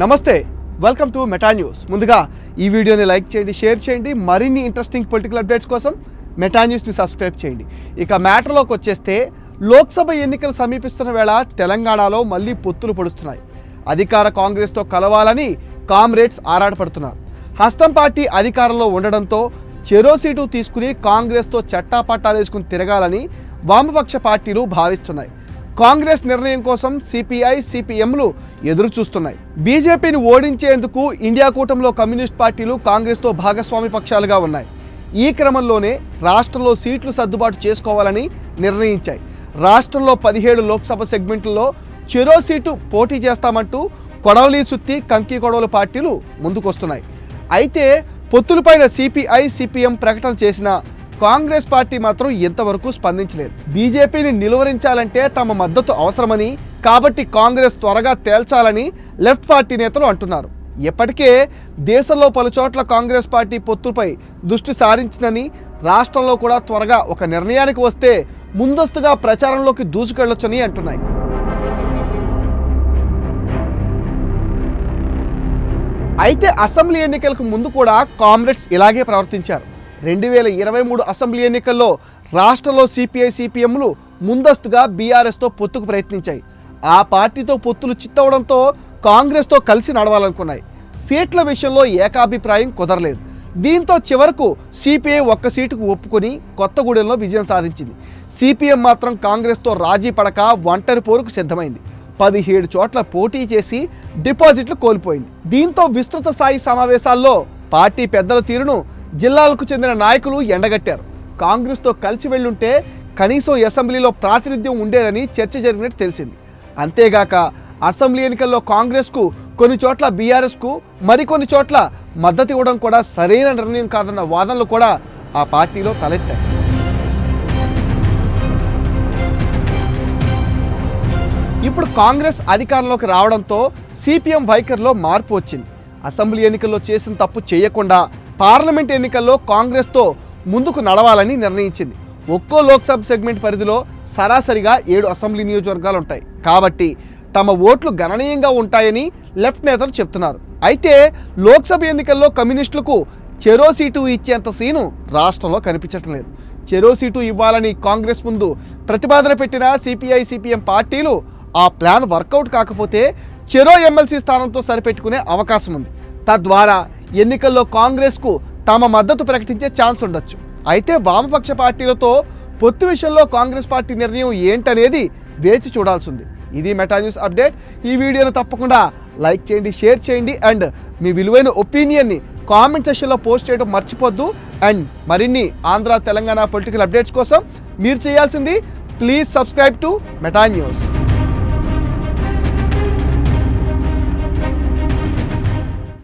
నమస్తే welcome to Meta news ముందుగా ఈ వీడియోని లైక్ చేయండి షేర్ చేయండి. మరిన్ని ఇంట్రెస్టింగ్ పొలిటికల్ అప్డేట్స్ కోసం మెటా న్యూస్ని సబ్స్క్రైబ్ చేయండి. ఇక మ్యాటర్లోకి వచ్చేస్తే లోక్సభ ఎన్నికలు సమీపిస్తున్న వేళ తెలంగాణలో మళ్ళీ పొత్తులు పొడుస్తున్నాయి. అధికార కాంగ్రెస్తో కలవాలని కామ్రేడ్స్ ఆరాటపడుతున్నారు. హస్తం పార్టీ అధికారంలో ఉండడంతో చెరో సీటు తీసుకుని కాంగ్రెస్తో చట్టాపట్టాలు వేసుకుని తిరగాలని వామపక్ష పార్టీలు భావిస్తున్నాయి. కాంగ్రెస్ నిర్ణయం కోసం సిపిఐ సిపిఎంలు ఎదురు చూస్తున్నాయి బీజేపీని ఓడించేందుకు ఇండియా కూటమిలో కమ్యూనిస్ట్ పార్టీలు కాంగ్రెస్తో భాగస్వామి పక్షాలుగా ఉన్నాయి. ఈ క్రమంలోనే రాష్ట్రంలో సీట్లు సర్దుబాటు చేసుకోవాలని నిర్ణయించాయి. రాష్ట్రంలో పదిహేడు లోక్సభ సెగ్మెంట్లలో చెరో సీటు పోటీ చేస్తామంటూ కొడవలి సుత్తి కంకి కొడవలి పార్టీలు ముందుకొస్తున్నాయి. అయితే పొత్తులపైన సిపిఐ సిపిఎం ప్రకటన చేసిన కాంగ్రెస్ పార్టీ మాత్రం ఇంతవరకు స్పందించలేదు. బీజేపీని నిలువరించాలంటే తమ మద్దతు అవసరమని కాబట్టి కాంగ్రెస్ త్వరగా తేల్చాలని లెఫ్ట్ పార్టీ నేతలు అంటున్నారు. ఇప్పటికే దేశంలో పలుచోట్ల కాంగ్రెస్ పార్టీ పొత్తుపై దృష్టి సారించిందని రాష్ట్రంలో కూడా త్వరగా ఒక నిర్ణయానికి వస్తే ముందస్తుగా ప్రచారంలోకి దూసుకెళ్ళొచ్చని అంటున్నాయి. అయితే అసెంబ్లీ ఎన్నికలకు ముందు కూడా కామ్రేడ్స్ ఇలాగే ప్రవర్తించారు. రెండు వేల ఇరవై మూడు అసెంబ్లీ ఎన్నికల్లో రాష్ట్రంలో సిపిఐ సిపిఎంలు ముందస్తుగా బీఆర్ఎస్తో పొత్తుకు ప్రయత్నించాయి. ఆ పార్టీతో పొత్తులు చిత్తవడంతో కాంగ్రెస్తో కలిసి నడవాలనుకున్నాయి. సీట్ల విషయంలో ఏకాభిప్రాయం కుదరలేదు. దీంతో చివరకు సిపిఐ ఒక్క సీటుకు ఒప్పుకొని కొత్తగూడెంలో విజయం సాధించింది. సిపిఎం మాత్రం కాంగ్రెస్తో రాజీ పడక ఒంటరి పోరుకు సిద్ధమైంది. పదిహేడు చోట్ల పోటీ చేసి డిపాజిట్లు కోల్పోయింది. దీంతో విస్తృత స్థాయి సమావేశాల్లో పార్టీ పెద్దల తీరును జిల్లాలకు చెందిన నాయకులు ఎండగట్టారు. కాంగ్రెస్తో కలిసి వెళ్ళుంటే కనీసం అసెంబ్లీలో ప్రాతినిధ్యం ఉండేదని చర్చ జరిగినట్టు తెలిసింది. అంతేగాక అసెంబ్లీ ఎన్నికల్లో కాంగ్రెస్కు కొన్ని చోట్ల బీఆర్ఎస్కు మరికొన్ని చోట్ల మద్దతు ఇవ్వడం కూడా సరైన నిర్ణయం కాదన్న వాదనలు కూడా ఆ పార్టీలో తలెత్తాయి. ఇప్పుడు కాంగ్రెస్ అధికారంలోకి రావడంతో సిపిఎం వైఖరిలో మార్పు వచ్చింది. అసెంబ్లీ ఎన్నికల్లో చేసిన తప్పు చేయకుండా పార్లమెంట్ ఎన్నికల్లో కాంగ్రెస్తో ముందుకు నడవాలని నిర్ణయించింది. ఒక్కో లోక్సభ సెగ్మెంట్ పరిధిలో సరాసరిగా ఏడు అసెంబ్లీ నియోజకవర్గాలు ఉంటాయి కాబట్టి తమ ఓట్లు గణనీయంగా ఉంటాయని లెఫ్ట్ నేతలు చెప్తున్నారు. అయితే లోక్సభ ఎన్నికల్లో కమ్యూనిస్టులకు చెరో సీటు ఇచ్చేంత సీను రాష్ట్రంలో కనిపించటం లేదు. చెరో సీటు ఇవ్వాలని కాంగ్రెస్ ముందు ప్రతిపాదన పెట్టిన సిపిఐ సిపిఎం పార్టీలు ఆ ప్లాన్ వర్కౌట్ కాకపోతే చెరో ఎమ్మెల్సీ స్థానంతో సరిపెట్టుకునే అవకాశం ఉంది తద్వారా ఎన్నికల్లో కాంగ్రెస్కు తమ మద్దతు ప్రకటించే ఛాన్స్ ఉండొచ్చు. అయితే వామపక్ష పార్టీలతో పొత్తు విషయంలో కాంగ్రెస్ పార్టీ నిర్ణయం ఏంటనేది వేచి చూడాల్సింది. ఇది మెటా న్యూస్ అప్డేట్. ఈ వీడియోను తప్పకుండా లైక్ చేయండి షేర్ చేయండి అండ్ మీ విలువైన ఒపీనియన్ని కామెంట్ సెషన్లో పోస్ట్ చేయడం మర్చిపోద్దు. అండ్ మరిన్ని ఆంధ్ర తెలంగాణ పొలిటికల్ అప్డేట్స్ కోసం మీరు చేయాల్సింది please subscribe to Meta news.